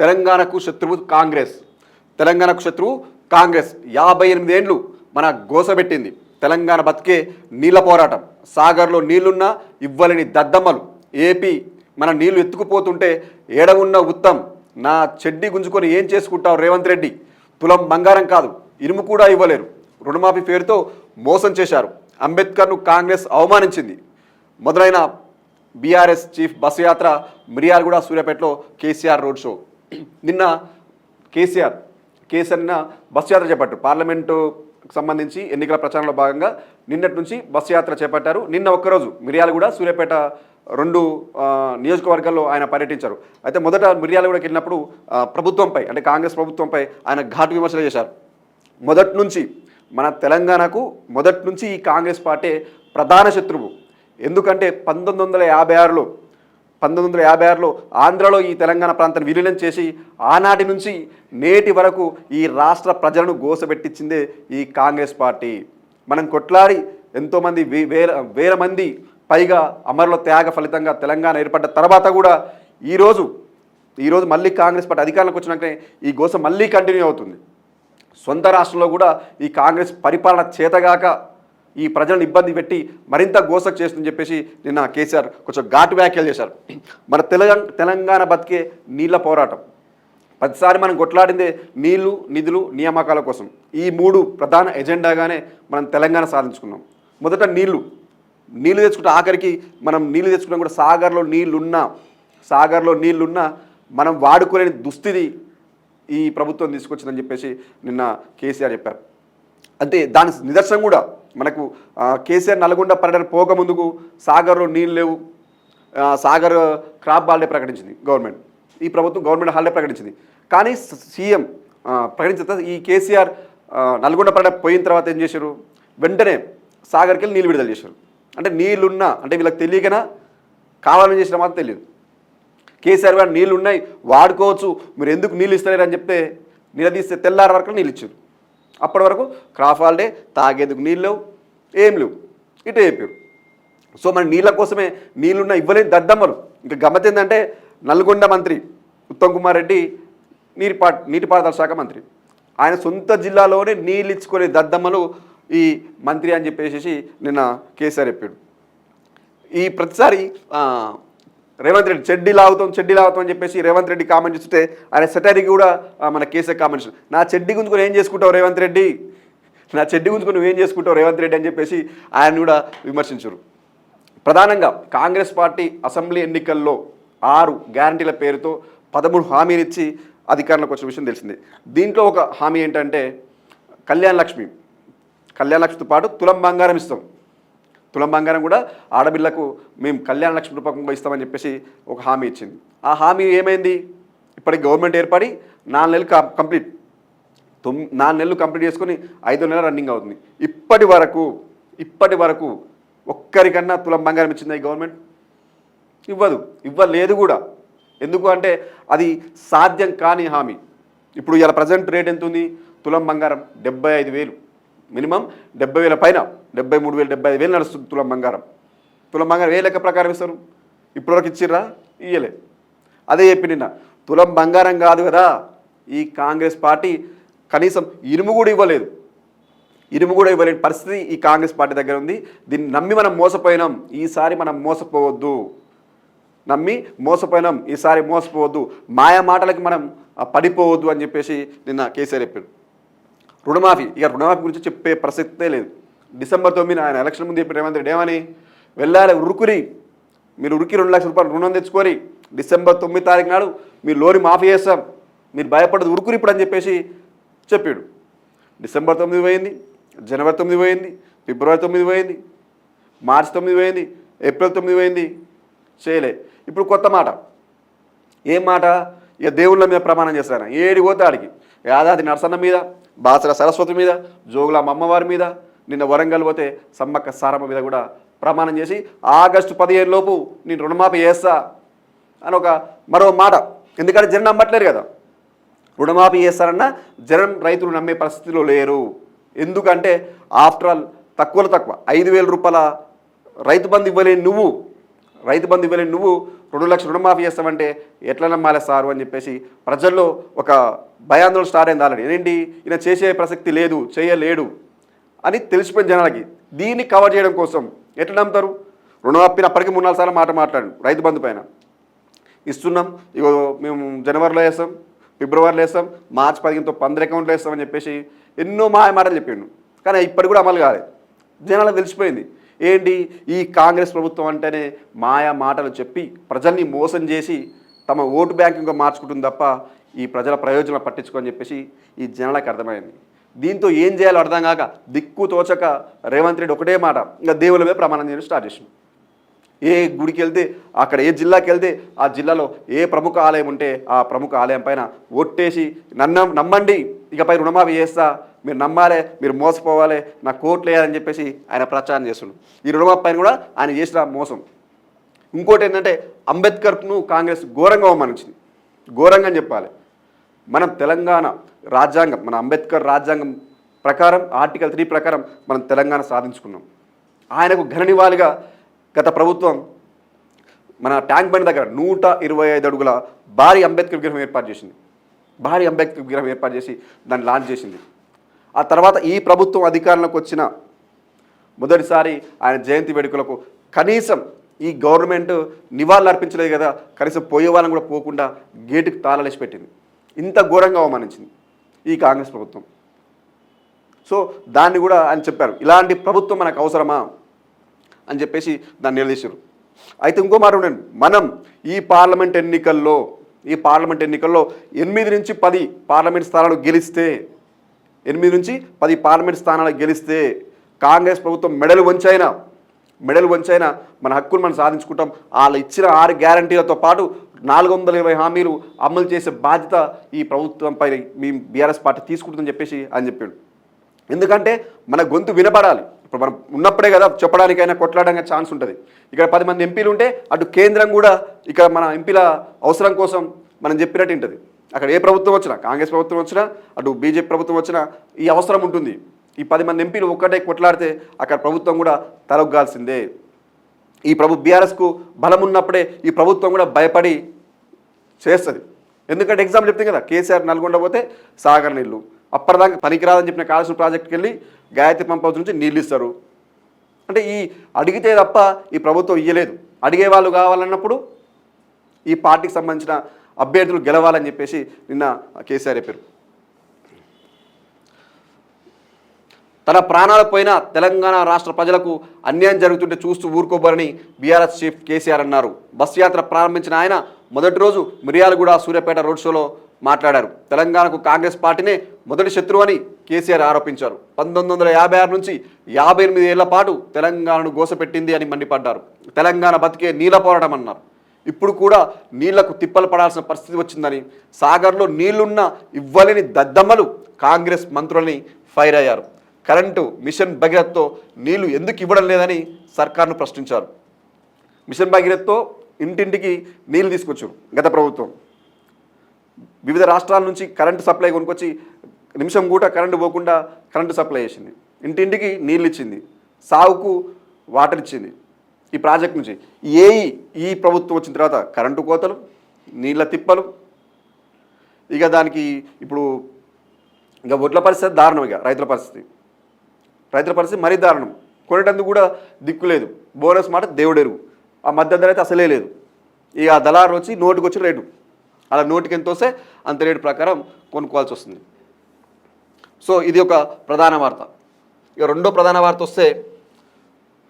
తెలంగాణకు శత్రువు కాంగ్రెస్. తెలంగాణకు శత్రువు కాంగ్రెస్. యాభై ఎనిమిది ఏండ్లు మన గోసబెట్టింది తెలంగాణ బతికే నీళ్ళ పోరాటం. సాగర్లో నీళ్ళున్నా ఇవ్వలేని దద్దమ్మలు. ఏపీ మన నీళ్ళు ఎత్తుకుపోతుంటే ఏడవున్న ఉత్తం నా చెడ్డి గుంజుకొని ఏం చేసుకుంటావు రేవంత్ రెడ్డి? తులం బంగారం కాదు ఇనుము కూడా ఇవ్వలేరు. రుణమాఫీ పేరుతో మోసం చేశారు. అంబేద్కర్ను కాంగ్రెస్ అవమానించింది. మొదలైన బీఆర్ఎస్ చీఫ్ బస్సు యాత్ర మిరియాలగూడ సూర్యాపేటలో కేసీఆర్ రోడ్ షో. నిన్న కేసీఆర్ కేసీఆర్ నిన్న బస్ యాత్ర చేపట్టారు. పార్లమెంటు సంబంధించి ఎన్నికల ప్రచారంలో భాగంగా నిన్నటి నుంచి బస్సు యాత్ర చేపట్టారు. నిన్న ఒక్కరోజు మిర్యాలగూడ సూర్యాపేట రెండు నియోజకవర్గాల్లో ఆయన పర్యటించారు. అయితే మొదట మిర్యాలగూడకి వెళ్ళినప్పుడు ప్రభుత్వంపై అంటే కాంగ్రెస్ ప్రభుత్వంపై ఆయన ఘాటు విమర్శలు చేశారు. మొదటి నుంచి మన తెలంగాణకు మొదటి నుంచి ఈ కాంగ్రెస్ పార్టీ ప్రధాన శత్రువు. ఎందుకంటే పంతొమ్మిది వందల యాభై ఆరులో పంతొమ్మిది వందల యాభై ఆరులో ఆంధ్రలో ఈ తెలంగాణ ప్రాంతాన్ని విలీనం చేసి ఆనాటి నుంచి నేటి వరకు ఈ రాష్ట్ర ప్రజలను గోసపెట్టించిందే ఈ కాంగ్రెస్ పార్టీ. మనం కొట్లాడి ఎంతోమంది వే- వేల వేల మంది పైగా అమరుల త్యాగ ఫలితంగా తెలంగాణ ఏర్పడ్డ తర్వాత కూడా ఈరోజు ఈరోజు మళ్ళీ కాంగ్రెస్ పార్టీ అధికారంలోకి వచ్చినాకనే ఈ గోస మళ్ళీ కంటిన్యూ అవుతుంది. సొంత రాష్ట్రంలో కూడా ఈ కాంగ్రెస్ పరిపాలన చేతగాక ఈ ప్రజలను ఇబ్బంది పెట్టి మరింత గోసకు చేస్తుందని చెప్పేసి నిన్న కేసీఆర్ కొంచెం ఘాటు వ్యాఖ్యలు చేశారు. మన తెలంగాణ తెలంగాణ బతికే నీళ్ళ పోరాటం. ప్రతిసారి మనం కొట్లాడిందే నీళ్ళు నిధులు నియామకాల కోసం. ఈ మూడు ప్రధాన ఎజెండాగానే మనం తెలంగాణ సాధించుకున్నాం. మొదట నీళ్ళు. నీళ్ళు తెచ్చుకుంటే ఆఖరికి మనం నీళ్ళు తెచ్చుకున్నా కూడా సాగర్లో నీళ్ళున్నా సాగర్లో నీళ్ళున్నా మనం వాడుకోలేని దుస్థితి ఈ ప్రభుత్వం తీసుకొచ్చిందని చెప్పేసి నిన్న కేసీఆర్ చెప్పారు. అంటే దాని నిదర్శనం కూడా మనకు కేసీఆర్ నల్గొండ పర్యటన పోక ముందుకు సాగర్లో నీళ్ళు లేవు. సాగర్ క్రాప్ హాలిడే ప్రకటించింది గవర్నమెంట్. ఈ ప్రభుత్వం గవర్నమెంట్ హాలిడే ప్రకటించింది. కానీ సీఎం ప్రకటించిన తర్వాత ఈ కేసీఆర్ నల్గొండ పర్యటన పోయిన తర్వాత ఏం చేశారు? వెంటనే సాగర్కి వెళ్ళి నీళ్ళు విడుదల చేశారు. అంటే నీళ్ళున్నా అంటే వీళ్ళకి తెలియకనా? కావాలని చేసిన మాత్రం తెలియదు. కేసీఆర్ గారు నీళ్ళు ఉన్నాయి వాడుకోవచ్చు మీరు ఎందుకు నీళ్ళు ఇస్తలేరు అని చెప్తే నిలదీస్తే తెల్లారి వరకు నీళ్ళు ఇచ్చారు. అప్పటి వరకు క్రాప్ హాలిడే తాగేందుకు నీళ్ళు లేవు ఏం లేవు. ఇటే చెప్పారు. సో మన నీళ్ళ కోసమే నీళ్ళున్న ఇవ్వలేని దద్దమ్మలు. ఇంకా గమ్మత్ ఏంటంటే నల్గొండ మంత్రి ఉత్తమ్ కుమార్ రెడ్డి నీటిపా నీటిపారుదల శాఖ మంత్రి. ఆయన సొంత జిల్లాలోనే నీళ్ళు ఇచ్చుకునే దద్దమ్మలు ఈ మంత్రి అని చెప్పేసి నిన్న కేసీఆర్ చెప్పాడు. ఈ ప్రతిసారి రేవంత్ రెడ్డి చెడ్డి లాగుతాం చెడ్డి లాగుతాం అని చెప్పేసి రేవంత్ రెడ్డి కామెంట్ చేస్తుంటే ఆయన సెటరీకి కూడా మన కేసీఆర్ కామెంట్స్ నా చెడ్డి గుంజుకొని ఏం చేసుకుంటావు రేవంత్ రెడ్డి? నా చెడ్డి గుంజుకొని నువ్వేం చేసుకుంటావు రేవంత్ రెడ్డి అని చెప్పేసి ఆయన కూడా విమర్శించారు. ప్రధానంగా కాంగ్రెస్ పార్టీ అసెంబ్లీ ఎన్నికల్లో ఆరు గ్యారంటీల పేరుతో పదమూడు హామీలు ఇచ్చి అధికారంలోకి వచ్చిన విషయం తెలిసిందే. దీంట్లో ఒక హామీ ఏంటంటే కళ్యాణ్ లక్ష్మి కళ్యాణ లక్ష్మితో పాటు తులం బంగారం ఇస్తాం. తులం బంగారం కూడా ఆడబిళ్ళకు మేము కళ్యాణ లక్ష్మి రూపకంగా ఇస్తామని చెప్పేసి ఒక హామీ ఇచ్చింది. ఆ హామీ ఏమైంది? ఇప్పటికి గవర్నమెంట్ ఏర్పడి నాలుగు నెలలు కంప్లీట్. తొమ్ నాలుగు నెలలు కంప్లీట్ చేసుకొని ఐదో నెల రన్నింగ్ అవుతుంది. ఇప్పటి వరకు ఇప్పటి వరకు ఒక్కరికన్నా తులం బంగారం ఇచ్చింది ఈ గవర్నమెంట్? ఇవ్వదు. ఇవ్వలేదు కూడా. ఎందుకు అంటే అది సాధ్యం కాని హామీ. ఇప్పుడు ఇలా ప్రజెంట్ రేట్ ఎంత ఉంది తులం బంగారం డెబ్బై ఐదు వేలు. మినిమం డెబ్బై వేల పైన డెబ్బై మూడు వేలు డెబ్బై ఐదు వేలు నడుస్తుంది తులం బంగారం. తులం బంగారం ఏ లెక్క ప్రకారం ఇస్తారు? ఇప్పటివరకు ఇచ్చిర్రా? ఇయ్యలే. అదే చెప్పి నిన్న తులం బంగారం కాదు కదా ఈ కాంగ్రెస్ పార్టీ కనీసం ఇనుము కూడా ఇవ్వలేదు. ఇనుము కూడా ఇవ్వలేని పరిస్థితి ఈ కాంగ్రెస్ పార్టీ దగ్గర ఉంది. దీన్ని నమ్మి మనం మోసపోయినాం ఈసారి మనం మోసపోవద్దు. నమ్మి మోసపోయినాం ఈసారి మోసపోవద్దు. మాయ మాటలకి మనం పడిపోవద్దు అని చెప్పేసి నిన్న కేసీఆర్ చెప్పారు. రుణమాఫీ. ఇక రుణమాఫీ గురించి చెప్పే ప్రసక్తే లేదు. డిసెంబర్ తొమ్మిది ఆయన ఎలక్షన్ ముందు చెప్పిన రేవంత్ రెడ్డి ఏమని? వెళ్ళాలి ఉరుకురి. మీరు ఉరికి రెండు లక్షల రూపాయలు రుణం తెచ్చుకొని డిసెంబర్ తొమ్మిది తారీఖు నాడు మీరు లోన్ మాఫీ చేస్తాం. మీరు భయపడదు ఉరుకురి ఇప్పుడు అని చెప్పేసి చెప్పాడు. డిసెంబర్ తొమ్మిది పోయింది జనవరి తొమ్మిది పోయింది ఫిబ్రవరి తొమ్మిది పోయింది మార్చి తొమ్మిది పోయింది ఏప్రిల్ తొమ్మిది పోయింది. చేయలే. ఇప్పుడు కొత్త మాట. ఏం మాట? ఇక దేవుళ్ళ మీద ప్రమాణం చేస్తాను ఏడి పోతే ఆడికి. యాదాది నరసన్న మీద బాసర సరస్వతి మీద జోగులాం అమ్మవారి మీద నిన్న వరంగల్ పోతే సమ్మక్క సారమ్మ మీద కూడా ప్రమాణం చేసి ఆగస్టు పదిహేను లోపు నేను రుణమాఫీ చేస్తా అని ఒక మరో మాట. ఎందుకంటే జనం నమ్మట్లేరు కదా. రుణమాఫీ చేస్తారన్నా జనం రైతులు నమ్మే పరిస్థితిలో లేరు. ఎందుకంటే ఆఫ్టర్ ఆల్ తక్కువలో తక్కువ. ఐదు వేల రూపాయల రైతు బంధు ఇవ్వలేని నువ్వు. రైతు బంధు ఇవ్వలేని నువ్వు రెండు లక్షలు రుణమాఫీ చేస్తామంటే ఎట్లా నమ్మాలి సారు అని చెప్పేసి ప్రజల్లో ఒక భయాందోళన స్టార్ట్ అయింది ఆల్రెడీ. ఏంటి ఈయన చేసే ప్రసక్తి లేదు చేయలేడు అని తెలిసిపోయిన జనాలకి దీన్ని కవర్ చేయడం కోసం ఎట్లా నమ్ముతారు? రుణమాఫీని అప్పటికి మూడు నాలుగు సార్లు మాట మాట్లాడు రైతు బంధు పైన. ఇస్తున్నాం ఇగో మేము జనవరిలో వేస్తాం ఫిబ్రవరిలో వేస్తాం మార్చి పదిహేనుతో పంద్ర అకౌంట్లో వేస్తామని చెప్పేసి ఎన్నో మాయ మాటలు చెప్పిండు. కానీ ఇప్పటికి కూడా అమలు కాలేదు జనాలకు తెలిసిపోయింది ఏంటి? ఈ కాంగ్రెస్ ప్రభుత్వం అంటేనే మాయా మాటలు చెప్పి ప్రజల్ని మోసం చేసి తమ ఓటు బ్యాంకింగ్గా మార్చుకుంటుంది తప్ప ఈ ప్రజల ప్రయోజనం పట్టించుకోని చెప్పేసి ఈ జనాలకు అర్థమైంది. దీంతో ఏం చేయాలో అర్థం కాక దిక్కు తోచక రేవంత్ రెడ్డి ఒకటే మాట ఇంకా దేవుల మీద ప్రమాణం చేయడం స్టార్ట్ చేసింది ఏ గుడికి వెళ్తే అక్కడ ఏ జిల్లాకి వెళ్తే ఆ జిల్లాలో ఏ ప్రముఖ ఆలయం ఉంటే ఆ ప్రముఖ ఆలయం పైన ఒట్టేసి నన్న నమ్మండి ఇకపై రుణమాఫీ చేస్తా మీరు నమ్మాలి మీరు మోసపోవాలి నా కోర్టు లేదని చెప్పేసి ఆయన ప్రచారం చేస్తుండు. ఈ రుణమాఫీ కూడా ఆయన చేసిన మోసం. ఇంకోటి ఏంటంటే అంబేద్కర్ను కాంగ్రెస్ ఘోరంగా అవమానించింది. ఘోరంగా అని చెప్పాలి. మనం తెలంగాణ రాజ్యాంగం మన అంబేద్కర్ రాజ్యాంగం ప్రకారం ఆర్టికల్ త్రీ ప్రకారం మనం తెలంగాణ సాధించుకున్నాం. ఆయనకు ఘననివాళిగా గత ప్రభుత్వం మన ట్యాంక్ బండ్ దగ్గర నూట ఇరవై ఐదు అడుగుల భారీ అంబేద్కర్ విగ్రహం ఏర్పాటు చేసింది. భారీ అంబేద్కర్ విగ్రహం ఏర్పాటు చేసి దాన్ని లాంచ్ చేసింది. ఆ తర్వాత ఈ ప్రభుత్వం అధికారంలోకి వచ్చిన మొదటిసారి ఆయన జయంతి వేడుకలకు కనీసం ఈ గవర్నమెంట్ నివాళులు అర్పించలేదు కదా కనీసం పోయే వాళ్ళని కూడా పోకుండా గేటుకు తాళలేసి పెట్టింది ఇంత ఘోరంగా అవమానించింది ఈ కాంగ్రెస్ ప్రభుత్వం. సో దాన్ని కూడా ఆయన చెప్పారు ఇలాంటి ప్రభుత్వం మనకు అవసరమా? అని చెప్పేసి దాన్ని నిలదీశారు. అయితే ఇంకో మాట ఉండండి మనం ఈ పార్లమెంట్ ఎన్నికల్లో ఈ పార్లమెంట్ ఎన్నికల్లో ఎనిమిది నుంచి పది పార్లమెంట్ స్థానాలు గెలిస్తే ఎనిమిది నుంచి పది పార్లమెంట్ స్థానాలు గెలిస్తే కాంగ్రెస్ ప్రభుత్వం మెడలు వంచైనా మెడలు వంచైనా మన హక్కును మనం సాధించుకుంటాం. వాళ్ళు ఇచ్చిన ఆరు గ్యారంటీలతో పాటు నాలుగు వందల ఇరవై హామీలు అమలు చేసే బాధ్యత ఈ ప్రభుత్వంపై మీ బీఆర్ఎస్ పార్టీ తీసుకుంటుందని చెప్పేసి అని చెప్పాడు. ఎందుకంటే మన గొంతు వినపడాలి ఇప్పుడు మనం ఉన్నప్పుడే కదా చెప్పడానికైనా కొట్లాడడానికి ఛాన్స్ ఉంటుంది. ఇక్కడ పది మంది ఎంపీలు ఉంటే అటు కేంద్రం కూడా ఇక్కడ మన ఎంపీల అవసరం కోసం మనం చెప్పినట్టు ఉంటుంది. అక్కడ ఏ ప్రభుత్వం వచ్చినా కాంగ్రెస్ ప్రభుత్వం వచ్చినా అటు బీజేపీ ప్రభుత్వం వచ్చినా ఈ అవసరం ఉంటుంది. ఈ పది మంది ఎంపీలు ఒక్కటే కొట్లాడితే అక్కడ ప్రభుత్వం కూడా తలొగ్గాల్సిందే. ఈ ప్రభు బీఆర్ఎస్కు బలం ఉన్నప్పుడే ఈ ప్రభుత్వం కూడా భయపడి చేస్తుంది. ఎందుకంటే ఎగ్జాంపుల్ చెప్తే కదా కేసీఆర్ నల్గొండ పోతే సాగర్ నీళ్ళు అప్పటిదాకా పనికిరాదని చెప్పిన కాళేశ్వరం ప్రాజెక్టుకి వెళ్ళి గాయత్రి పంప్ హౌస్ నుంచి నీళ్ళు ఇస్తారు. అంటే ఈ అడిగితే తప్ప ఈ ప్రభుత్వం ఇయ్యలేదు. అడిగే వాళ్ళు కావాలన్నప్పుడు ఈ పార్టీకి సంబంధించిన అభ్యర్థులు గెలవాలని చెప్పేసి నిన్న కేసీఆర్ చెప్పారు. తన ప్రాణాలు పోయిన తెలంగాణ రాష్ట్ర ప్రజలకు అన్యాయం జరుగుతుంటే చూస్తూ ఊరుకోబోరని బీఆర్ఎస్ చీఫ్ కేసీఆర్ అన్నారు. బస్ యాత్ర ప్రారంభించిన ఆయన మొదటి రోజు మిర్యాలగూడ సూర్యాపేట రోడ్ షోలో మాట్లాడారు. తెలంగాణకు కాంగ్రెస్ పార్టీనే మొదటి శత్రువు అని కేసీఆర్ ఆరోపించారు. పంతొమ్మిది వందల యాభై ఆరు నుంచి యాభై ఎనిమిది ఏళ్ళ పాటు తెలంగాణను గోసపెట్టింది అని మండిపడ్డారు. తెలంగాణ బతికే నీళ్ళ పోరాటం అన్నారు. ఇప్పుడు కూడా నీళ్ళకు తిప్పలు పడాల్సిన పరిస్థితి వచ్చిందని సాగర్లో నీళ్ళున్న ఇవ్వలేని దద్దమ్మలు కాంగ్రెస్ మంత్రులని ఫైర్ అయ్యారు. కరెంటు మిషన్ భగీరథతో నీళ్ళు ఎందుకు ఇవ్వడం లేదని సర్కార్ను ప్రశ్నించారు. మిషన్ భగీరథతో ఇంటింటికి నీళ్ళు తీసుకొచ్చారు గత ప్రభుత్వం. వివిధ రాష్ట్రాల నుంచి కరెంటు సప్లై కొనుక్కొచ్చి నిమిషం కూడా కరెంటు పోకుండా కరెంటు సప్లై చేసింది. ఇంటింటికి నీళ్ళు ఇచ్చింది. సాగుకు వాటర్ ఇచ్చింది. ఈ ప్రాజెక్ట్ నుంచి. ఏ ఈ ప్రభుత్వం వచ్చిన తర్వాత కరెంటు కోతలు నీళ్ళ తిప్పలు ఇక దానికి ఇప్పుడు ఇంకా ఒడ్ల పరిస్థితి దారుణం ఇక రైతుల పరిస్థితి. రైతుల పరిస్థితి మరీ దారుణం. కొనేటందుకు కూడా దిక్కు లేదు. బోనస్ మాట దేవుడెరువు ఆ మధ్య ధర అయితే అసలే లేదు. ఇక ఆ దళారు వచ్చి నోటుకు వచ్చిన రేటు. అలా నోటికి ఎంత వస్తే అంత రేటు ప్రకారం కొనుక్కోవాల్సి వస్తుంది. సో ఇది ఒక ప్రధాన వార్త. ఇక రెండో ప్రధాన వార్త వస్తే